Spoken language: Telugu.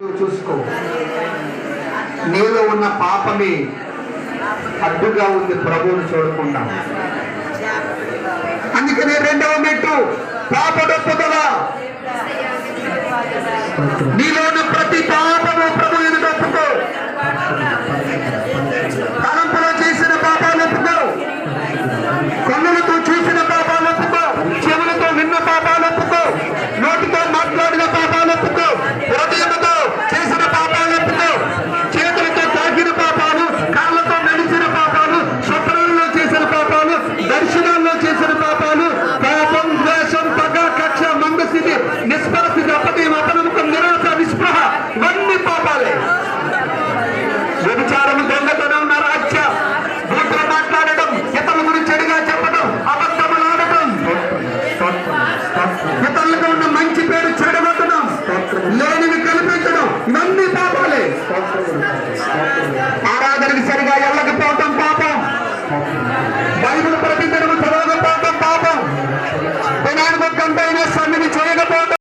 చూసుకో. నీలో ఉన్న పాపమే అడ్డుగా ఉంది ప్రభువుని చూడకుండా. అందుకనే రెండవ మెట్టు పాపడొప్పుదల నీలో ఉన్న ప్రతి బైబిల్ ప్రతి తెలుగు చదవకపోవడం పాపం. దినానికి ఒక సన్నిధి చేయడం